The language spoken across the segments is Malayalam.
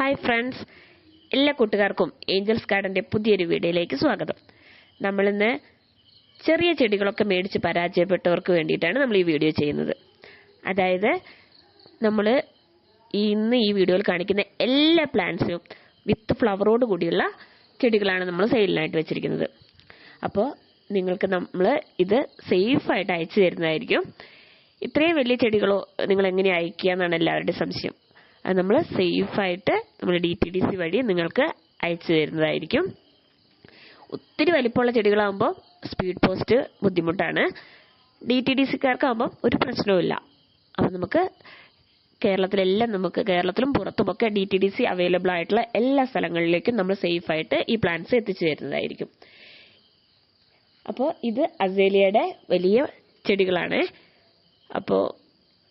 ഹായ് ഫ്രണ്ട്സ് എല്ലാ കൂട്ടുകാർക്കും ഏഞ്ചൽസ് ഗാർഡന്റെ പുതിയൊരു വീഡിയോയിലേക്ക് സ്വാഗതം. നമ്മളിന്ന് ചെറിയ ചെടികളൊക്കെ മേടിച്ച് പരാജയപ്പെട്ടവർക്ക് വേണ്ടിയിട്ടാണ് നമ്മൾ ഈ വീഡിയോ ചെയ്യുന്നത്. അതായത് നമ്മൾ ഇന്ന് ഈ വീഡിയോയിൽ കാണിക്കുന്ന എല്ലാ പ്ലാന്റ്സും വിത്ത് ഫ്ലവറോട് കൂടിയുള്ള ചെടികളാണ് നമ്മൾ സെയിലിനായിട്ട് വെച്ചിരിക്കുന്നത്. അപ്പോൾ നിങ്ങൾക്ക് നമ്മൾ ഇത് സേഫായിട്ട് അയച്ചു തരുന്നതായിരിക്കും. ഇത്രയും വലിയ ചെടികളോ നിങ്ങൾ എങ്ങനെ അയക്കുക എന്നാണ് എല്ലാവരുടെയും സംശയം. നമ്മൾ സേഫായിട്ട് നമ്മൾ ഡി ടി ഡി സി വഴി നിങ്ങൾക്ക് അയച്ചു തരുന്നതായിരിക്കും. ഒത്തിരി വലിപ്പമുള്ള ചെടികളാകുമ്പോൾ സ്പീഡ് പോസ്റ്റ് ബുദ്ധിമുട്ടാണ്. ഡി ടി ഡി സിക്കാർക്കാകുമ്പോൾ ഒരു പ്രശ്നവുമില്ല. അപ്പം നമുക്ക് കേരളത്തിലെല്ലാം നമുക്ക് കേരളത്തിലും പുറത്തുമൊക്കെ D T D C available ആയിട്ടുള്ള എല്ലാ സ്ഥലങ്ങളിലേക്കും നമ്മൾ സേഫായിട്ട് ഈ പ്ലാന്റ്സ് എത്തിച്ചു തരുന്നതായിരിക്കും. അപ്പോൾ ഇത് അസേലിയയുടെ വലിയ ചെടികളാണ്. അപ്പോൾ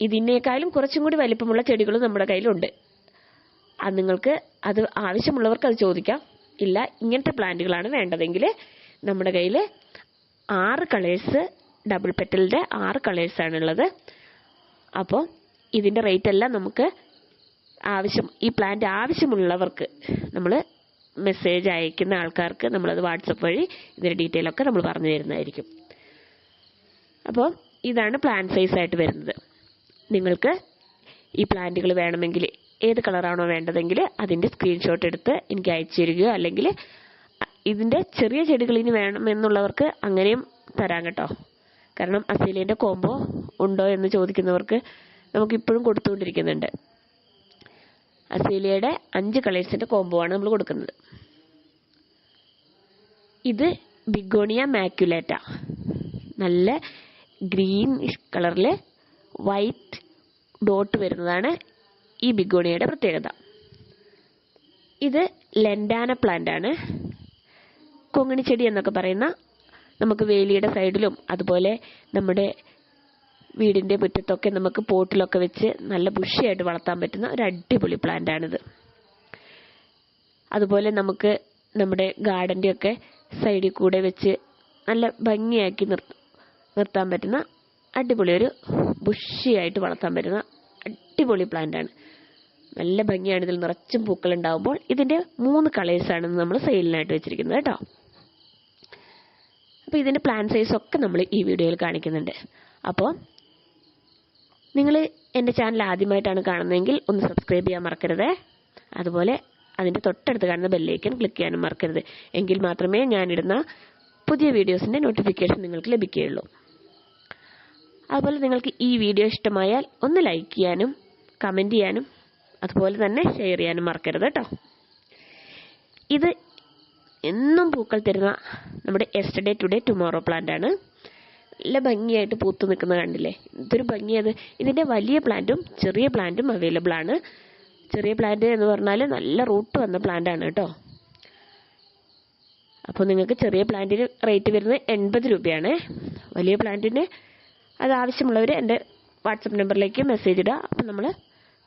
ഇതിനേക്കാളും കുറച്ചും കൂടി വലിപ്പമുള്ള ചെടികളും നമ്മുടെ കയ്യിലുണ്ട്. അത് നിങ്ങൾക്ക് അത് ആവശ്യമുള്ളവർക്ക് അത് ചോദിക്കാം. ഇല്ല ഇങ്ങനത്തെ പ്ലാന്റുകളാണ് വേണ്ടതെങ്കിൽ നമ്മുടെ കയ്യിൽ ആറ് കളേഴ്സ് ഡബിൾ പെറ്റലിന്റെ ആറ് കളേഴ്സാണുള്ളത് അപ്പോൾ ഇതിന്റെ റേറ്റ് എല്ലാം നമുക്ക് ആവശ്യം ഈ പ്ലാന്റ് ആവശ്യമുള്ളവർക്ക് നമ്മൾ മെസ്സേജ് അയക്കുന്ന ആൾക്കാർക്ക് നമ്മളത് വാട്സപ്പ് വഴി ഇതിന്റെ ഡീറ്റെയിൽ ഒക്കെ നമ്മൾ പറഞ്ഞു തരുന്നതായിരിക്കും. അപ്പോൾ ഇതാണ് പ്ലാൻ സൈസ് ആയിട്ട് വരുന്നത്. നിങ്ങൾക്ക് ഈ പ്ലാന്റുകൾ വേണമെങ്കിൽ ഏത് കളറാണോ വേണ്ടതെങ്കിൽ അതിന്റെ സ്ക്രീൻഷോട്ട് എടുത്ത് എനിക്ക് അയച്ചു തരികയോ അല്ലെങ്കിൽ ഇതിന്റെ ചെറിയ ചെടികൾ ഇനി വേണമെന്നുള്ളവർക്ക് അങ്ങനെയും തരാം കേട്ടോ. കാരണം അസീലിയന്റെ കോംബോ ഉണ്ടോ എന്ന് ചോദിക്കുന്നവർക്ക് നമുക്കിപ്പോഴും കൊടുത്തുകൊണ്ടിരിക്കുന്നുണ്ട്. അസീലിയയുടെ അഞ്ച് കളേഴ്സിന്റെ കോംബോ ആണ് നമ്മൾ കൊടുക്കുന്നത്. ഇത് ബിഗോണിയ മാക്യുലേറ്റ. നല്ല ഗ്രീൻ കളറിൽ വൈറ്റ് ഡോട്ട് വരുന്നതാണ് ഈ ബിഗോണിയയുടെ പ്രത്യേകത. ഇത് ലെൻഡാന പ്ലാന്റ് ആണ്. കൊങ്ങിണി ചെടി എന്നൊക്കെ പറയുന്ന നമുക്ക് വേലിയുടെ സൈഡിലും അതുപോലെ നമ്മുടെ വീടിന്റെ മുറ്റത്തൊക്കെ നമുക്ക് പോട്ടിലൊക്കെ വെച്ച് നല്ല ബുഷിയായിട്ട് വളർത്താൻ പറ്റുന്ന ഒരു അടിപൊളി പ്ലാന്റ് ആണിത്. അതുപോലെ നമുക്ക് നമ്മുടെ ഗാർഡന്റെ ഒക്കെ സൈഡിൽ കൂടെ വെച്ച് നല്ല ഭംഗിയാക്കി നിർ നിർത്താൻ പറ്റുന്ന അടിപൊളി ഒരു ബുഷിയായിട്ട് വളർത്താൻ പറ്റുന്ന അടിപൊളി പ്ലാന്റ് ആണ്. നല്ല ഭംഗിയാണ് ഇതിൽ നിറച്ചും പൂക്കൾ ഉണ്ടാവുമ്പോൾ. ഇതിന്റെ മൂന്ന് കളേഴ്സാണ് നമ്മൾ സെയിലിനായിട്ട് വെച്ചിരിക്കുന്നത് കേട്ടോ. അപ്പോൾ ഇതിന്റെ പ്ലാൻ സൈസ് ഒക്കെ നമ്മൾ ഈ വീഡിയോയിൽ കാണിക്കുന്നുണ്ട്. അപ്പോൾ നിങ്ങൾ എന്റെ ചാനൽ ആദ്യമായിട്ടാണ് കാണുന്നതെങ്കിൽ ഒന്ന് സബ്സ്ക്രൈബ് ചെയ്യാൻ മറക്കരുത്. അതുപോലെ അതിന്റെ തൊട്ടടുത്ത് കാണുന്ന ബെല്ലേക്കൻ ക്ലിക്ക് ചെയ്യാനും മറക്കരുത്. എങ്കിൽ മാത്രമേ ഞാനിടുന്ന പുതിയ വീഡിയോസിന്റെ നോട്ടിഫിക്കേഷൻ നിങ്ങൾക്ക് ലഭിക്കുകയുള്ളൂ. അതുപോലെ നിങ്ങൾക്ക് ഈ വീഡിയോ ഇഷ്ടമായാൽ ഒന്ന് ലൈക്ക് ചെയ്യാനും കമന്റ് ചെയ്യാനും അതുപോലെ തന്നെ ഷെയർ ചെയ്യാനും മറക്കരുത് കേട്ടോ ഇത് എന്നും പൂക്കൾ തരുന്ന നമ്മുടെ എസ്റ്റർഡേ ടുഡേ ടുമോറോ പ്ലാന്റ് ആണ്. നല്ല ഭംഗിയായിട്ട് പൂത്ത് നിൽക്കുന്ന കണ്ടില്ലേ? ഇതൊരു ഭംഗിയത് ഇതിന്റെ വലിയ പ്ലാന്റും ചെറിയ പ്ലാന്റും അവൈലബിൾ ആണ്. ചെറിയ പ്ലാന്റ് എന്ന് പറഞ്ഞാൽ നല്ല റൂട്ട് വന്ന പ്ലാന്റ് ആണ് കേട്ടോ അപ്പോൾ നിങ്ങൾക്ക് ചെറിയ പ്ലാന്റിന് റേറ്റ് വരുന്നത് എൺപത് രൂപയാണ്. വലിയ പ്ലാന്റിന് അത് ആവശ്യമുള്ളവർ എന്റെ വാട്സപ്പ് നമ്പറിലേക്ക് മെസ്സേജ് ഇടുക അപ്പം നമ്മൾ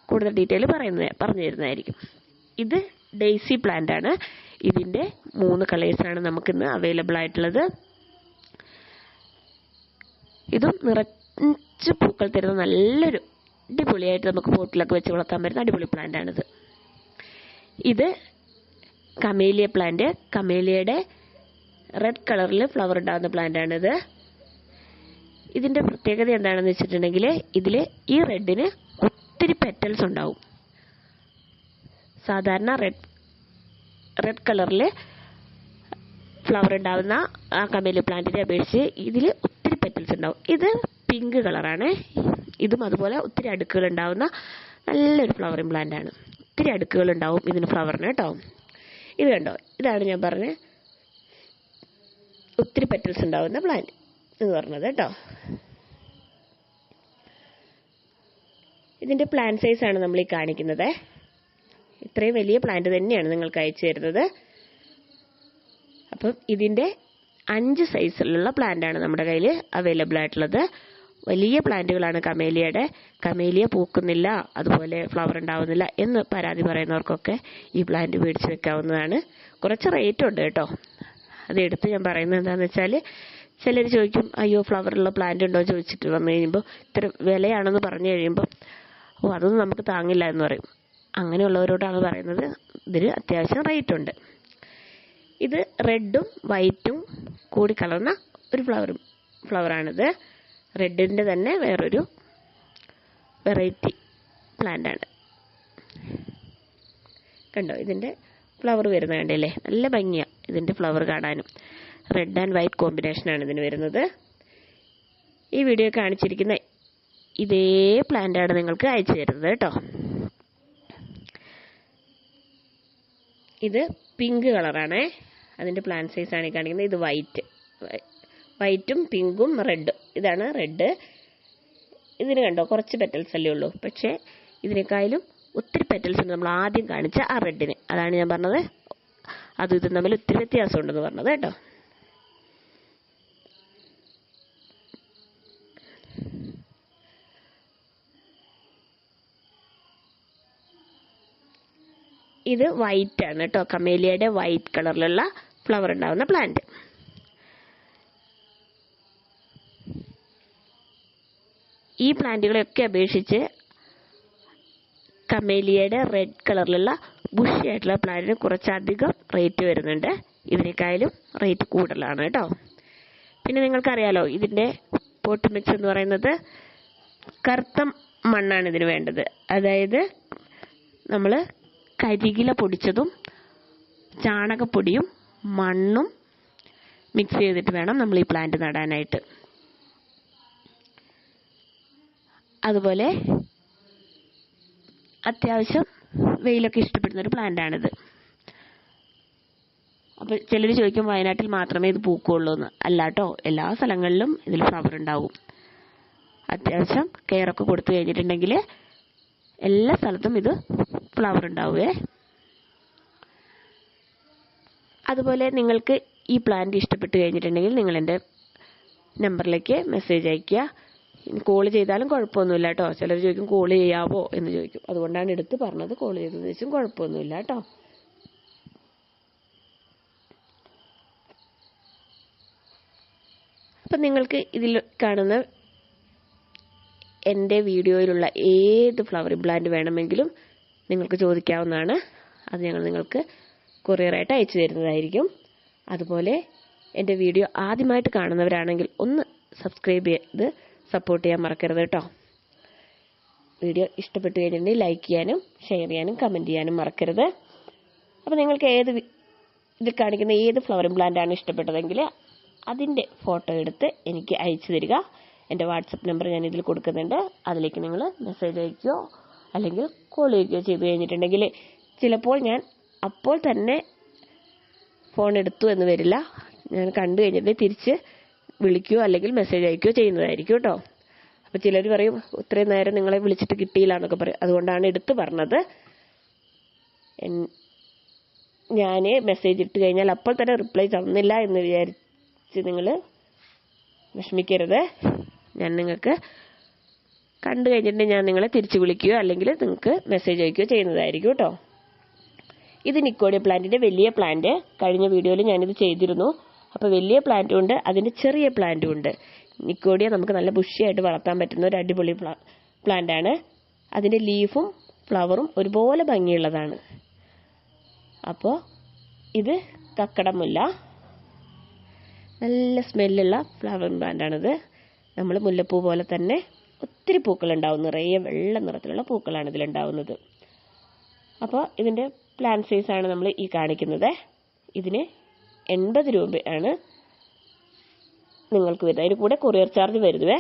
കൂടുതൽ ഡീറ്റെയിൽ പറയുന്നത് പറഞ്ഞു തരുന്നതായിരിക്കും. ഇത് ഡെയ്സി പ്ലാന്റ് ആണ്. ഇതിന്റെ മൂന്ന് കളേഴ്സാണ് നമുക്കിന്ന് അവൈലബിൾ ആയിട്ടുള്ളത്. ഇതും നിറച്ച് പൂക്കൾ തരുന്ന നല്ലൊരു അടിപൊളിയായിട്ട് നമുക്ക് പോട്ടിലൊക്കെ വെച്ച് വളർത്താൻ പറ്റുന്ന അടിപൊളി പ്ലാന്റ് ആണിത്. ഇത് കമേലിയ പ്ലാന്റ് കമേലിയയുടെ റെഡ് കളറിൽ ഫ്ലവർ ഉണ്ടാകുന്ന പ്ലാന്റ് ആണിത്. ഇതിന്റെ പ്രത്യേകത എന്താണെന്ന് വെച്ചിട്ടുണ്ടെങ്കിൽ ഇതിൽ ഈ റെഡിന് ഒത്തിരി പെറ്റൽസ് ഉണ്ടാവും. സാധാരണ റെഡ് റെഡ് കളറിൽ ഫ്ലവർ ഉണ്ടാവുന്ന ആ കമേലി പ്ലാന്റിനെ അപേക്ഷിച്ച് ഇതിൽ ഒത്തിരി പെറ്റൽസ് ഉണ്ടാവും. ഇത് പിങ്ക് കളറാണ് ഇതും അതുപോലെ ഒത്തിരി അടുക്കുകൾ ഉണ്ടാവുന്ന നല്ലൊരു ഫ്ലവറിങ് പ്ലാന്റ് ആണ്. ഒത്തിരി അടുക്കുകൾ ഉണ്ടാവും ഇതിന് ഫ്ലവറിന് കേട്ടോ. ഇത് കണ്ടോ? ഇതാണ് ഞാൻ പറഞ്ഞ ഒത്തിരി പെറ്റൽസ് ഉണ്ടാവുന്ന പ്ലാന്റ് എന്ന് പറഞ്ഞത് കേട്ടോ. ഇതിന്റെ പ്ലാൻ സൈസാണ് നമ്മൾ ഈ കാണിക്കുന്നത്. ഇത്രയും വലിയ പ്ലാന്റ് തന്നെയാണ് നിങ്ങൾക്ക് അയച്ചു തരുന്നത്. അപ്പം ഇതിന്റെ അഞ്ച് സൈസിലുള്ള പ്ലാന്റാണ് നമ്മുടെ കയ്യിൽ അവൈലബിൾ ആയിട്ടുള്ളത്. വലിയ പ്ലാന്റുകളാണ് കമേലിയയുടെ കമേലിയ പൂക്കുന്നില്ല അതുപോലെ ഫ്ലവർ ഉണ്ടാവുന്നില്ല എന്ന് പരാതി പറയുന്നവർക്കൊക്കെ ഈ പ്ലാന്റ് മേടിച്ച് വെക്കാവുന്നതാണ്. കുറച്ച് റേറ്റ് ഉണ്ട് കേട്ടോ. അത് എടുത്ത് ഞാൻ പറയുന്നത് എന്താണെന്ന് വെച്ചാൽ ചിലർ ചോദിക്കും അയ്യോ ഫ്ലവറുള്ള പ്ലാന്റ് ഉണ്ടോ? ചോദിച്ചിട്ട് വന്നു കഴിയുമ്പോൾ ഇത്ര വിലയാണെന്ന് പറഞ്ഞു കഴിയുമ്പോൾ ഓ അതൊന്നും നമുക്ക് താങ്ങില്ല എന്ന് പറയും. അങ്ങനെയുള്ളവരോടാണ് പറയുന്നത്. ഇതിന് അത്യാവശ്യം റേറ്റ് ഉണ്ട്. ഇത് റെഡും വൈറ്റും കൂടി കലർന്ന ഒരു ഫ്ലവറും ഫ്ലവറാണിത്. റെഡിന്റെ തന്നെ വേറൊരു വെറൈറ്റി പ്ലാന്റാണ്. കണ്ടോ ഇതിന്റെ ഫ്ലവർ വരുന്നത് കണ്ടില്ലേ? നല്ല ഭംഗിയാണ് ഇതിന്റെ ഫ്ലവർ കാണാനും. റെഡ് ആൻഡ് വൈറ്റ് കോമ്പിനേഷനാണ് ഇതിന് വരുന്നത്. ഈ വീഡിയോ കാണിച്ചിരിക്കുന്ന ഇതേ പ്ലാന്റാണ് നിങ്ങൾക്ക് അയച്ചു തരുന്നത് കേട്ടോ. ഇത് പിങ്ക് കളറാണേ അതിന്റെ പ്ലാൻ സൈസാണ് ഈ കാണിക്കുന്നത്. ഇത് വൈറ്റ് വൈറ്റും പിങ്കും റെഡും ഇതാണ് റെഡ് ഇതിന് കണ്ടോ കുറച്ച് പെറ്റൽസ് അല്ലേ ഉള്ളൂ. പക്ഷേ ഇതിനേക്കാളും ഒത്തിരി പെറ്റൽസ് ഉണ്ട്. നമ്മൾ ആദ്യം കാണിച്ച ആ റെഡിന് അതാണ് ഞാൻ പറഞ്ഞത്. അതും ഇതും തമ്മിൽ ഒത്തിരി വ്യത്യാസമുണ്ടെന്ന് പറഞ്ഞത് കേട്ടോ. ഇത് വൈറ്റ് ആണ് കേട്ടോ കമേലിയയുടെ വൈറ്റ് കളറിലുള്ള ഫ്ലവർ ഉണ്ടാവുന്ന പ്ലാന്റ് ഈ പ്ലാന്റുകളെയൊക്കെ അപേക്ഷിച്ച് കമേലിയയുടെ റെഡ് കളറിലുള്ള ബുഷി ആയിട്ടുള്ള പ്ലാന്റിന് കുറച്ചധികം റേറ്റ് വരുന്നുണ്ട്. ഇതിനേക്കാളും റേറ്റ് കൂടുതലാണ് കേട്ടോ പിന്നെ നിങ്ങൾക്കറിയാലോ ഇതിന്റെ പോട്ട് മിക്സ് എന്ന് പറയുന്നത് കറുത്ത മണ്ണാണ് ഇതിന് വേണ്ടത്. അതായത് നമ്മൾ കരികില പൊടിച്ചതും ചാണകപ്പൊടിയും മണ്ണും മിക്സ് ചെയ്തിട്ട് വേണം നമ്മൾ ഈ പ്ലാന്റ് നടാനായിട്ട്. അതുപോലെ അത്യാവശ്യം വെയിലൊക്കെ ഇഷ്ടപ്പെടുന്ന ഒരു പ്ലാന്റാണിത് അപ്പോൾ ചിലർ ചോദിക്കും വയനാട്ടിൽ മാത്രമേ ഇത് പൂക്കുള്ളൂ എന്ന്. അല്ലാട്ടോ എല്ലാ സ്ഥലങ്ങളിലും ഇതിൽ ഫ്ലവർ ഉണ്ടാവും. അത്യാവശ്യം കെയറൊക്കെ കൊടുത്തു കഴിഞ്ഞിട്ടുണ്ടെങ്കിൽ എല്ലാ സ്ഥലത്തും ഇത് ഫ്ലവർ ഉണ്ടാവുമേ അതുപോലെ നിങ്ങൾക്ക് ഈ പ്ലാന്റ് ഇഷ്ടപ്പെട്ട് കഴിഞ്ഞിട്ടുണ്ടെങ്കിൽ നിങ്ങൾ എന്റെ നമ്പറിലേക്ക് മെസ്സേജ് അയയ്ക്കുക. കോൾ ചെയ്താലും കുഴപ്പമൊന്നുമില്ല കേട്ടോ. ചിലർ ചോദിക്കും കോൾ ചെയ്യാവോ? എന്ന് ചോദിക്കും. അതുകൊണ്ടാണ് എടുത്ത് പറഞ്ഞത് കോൾ ചെയ്തതെന്ന് വെച്ചും കുഴപ്പമൊന്നുമില്ല കേട്ടോ. അപ്പം നിങ്ങൾക്ക് ഇതിൽ കാണുന്ന എന്റെ വീഡിയോയിലുള്ള ഏത് ഫ്ലവർ പ്ലാന്റ് വേണമെങ്കിലും നിങ്ങൾക്ക് ചോദിക്കാവുന്നതാണ്. അത് ഞങ്ങൾ നിങ്ങൾക്ക് കൊറിയറായിട്ട് അയച്ചു തരുന്നതായിരിക്കും. അതുപോലെ എന്റെ വീഡിയോ ആദ്യമായിട്ട് കാണുന്നവരാണെങ്കിൽ ഒന്ന് സബ്സ്ക്രൈബ് ചെയ്ത് സപ്പോർട്ട് ചെയ്യാൻ മറക്കരുത് കേട്ടോ. വീഡിയോ ഇഷ്ടപ്പെട്ടു കഴിഞ്ഞിട്ടുണ്ടെങ്കിൽ ലൈക്ക് ചെയ്യാനും ഷെയർ ചെയ്യാനും കമന്റ് ചെയ്യാനും മറക്കരുത്. അപ്പോൾ നിങ്ങൾക്ക് ഏത് ഇതിൽ കാണിക്കുന്ന ഏത് ഫ്ലവറിംഗ് പ്ലാന്റ് ആണ് ഇഷ്ടപ്പെട്ടതെങ്കിൽ അതിന്റെ ഫോട്ടോ എടുത്ത് എനിക്ക് അയച്ചു തരിക. എന്റെ വാട്സപ്പ് നമ്പർ ഞാൻ ഇതിൽ കൊടുക്കുന്നുണ്ട്. അതിലേക്ക് നിങ്ങൾ മെസ്സേജ് അയക്കുകയോ അല്ലെങ്കിൽ ചെയ്യുകയോ ചെയ്തു കഴിഞ്ഞിട്ടുണ്ടെങ്കിൽ ചിലപ്പോൾ ഞാൻ അപ്പോൾ തന്നെ ഫോൺ എടുത്തു എന്ന് വരില്ല. ഞാൻ കണ്ടു കഴിഞ്ഞിട്ട് തിരിച്ച് വിളിക്കുകയോ അല്ലെങ്കിൽ മെസ്സേജ് അയക്കുകയോ ചെയ്യുന്നതായിരിക്കും കേട്ടോ. അപ്പോൾ ചിലർ പറയും ഇത്രയും നേരം നിങ്ങളെ വിളിച്ചിട്ട് കിട്ടിയില്ല എന്നൊക്കെ പറയും. അതുകൊണ്ടാണ് എടുത്തു പറഞ്ഞത്. ഞാൻ മെസ്സേജ് ഇട്ട് കഴിഞ്ഞാൽ അപ്പോൾ തന്നെ റിപ്ലൈ തന്നില്ല എന്ന് വിചാരിച്ച് നിങ്ങൾ വിഷമിക്കരുത്. ഞാൻ നിങ്ങൾക്ക് കണ്ടു കഴിഞ്ഞിട്ട് ഞാൻ നിങ്ങളെ തിരിച്ചു വിളിക്കുകയോ അല്ലെങ്കിൽ നിങ്ങൾക്ക് മെസ്സേജ് അയക്കുകയോ ചെയ്യുന്നതായിരിക്കും കേട്ടോ. ഇത് നിക്കോഡിയ പ്ലാന്റിന്റെ വലിയ പ്ലാന്റ് കഴിഞ്ഞ വീഡിയോയിൽ ഞാനിത് ചെയ്തിരുന്നു. അപ്പോൾ വലിയ പ്ലാന്റും ഉണ്ട് അതിന്റെ ചെറിയ പ്ലാന്റും ഉണ്ട്. നിക്കോഡിയ നമുക്ക് നല്ല ബുഷിയായിട്ട് വളർത്താൻ പറ്റുന്ന ഒരു അടിപൊളി പ്ലാന്റ് ആണ്. അതിന്റെ ലീഫും ഫ്ലവറും ഒരുപോലെ ഭംഗിയുള്ളതാണ്. അപ്പോൾ ഇത് കക്കടമുല്ല. നല്ല സ്മെല്ലുള്ള ഫ്ലവർ പ്ലാന്റാണിത് നമ്മൾ മുല്ലപ്പൂ പോലെ തന്നെ ഒത്തിരി പൂക്കളുണ്ടാവും. നിറയെ വെള്ള നിറത്തിലുള്ള പൂക്കളാണ് ഇതിലുണ്ടാവുന്നത്. അപ്പോൾ ഇതിന്റെ പ്ലാൻ ആണ് നമ്മൾ ഈ കാണിക്കുന്നത്. ഇതിന് എൺപത് രൂപയാണ് നിങ്ങൾക്ക് വരുന്നത്. അതിന് കൂടെ കൊറിയർ ചാർജ് വരുന്നുവേ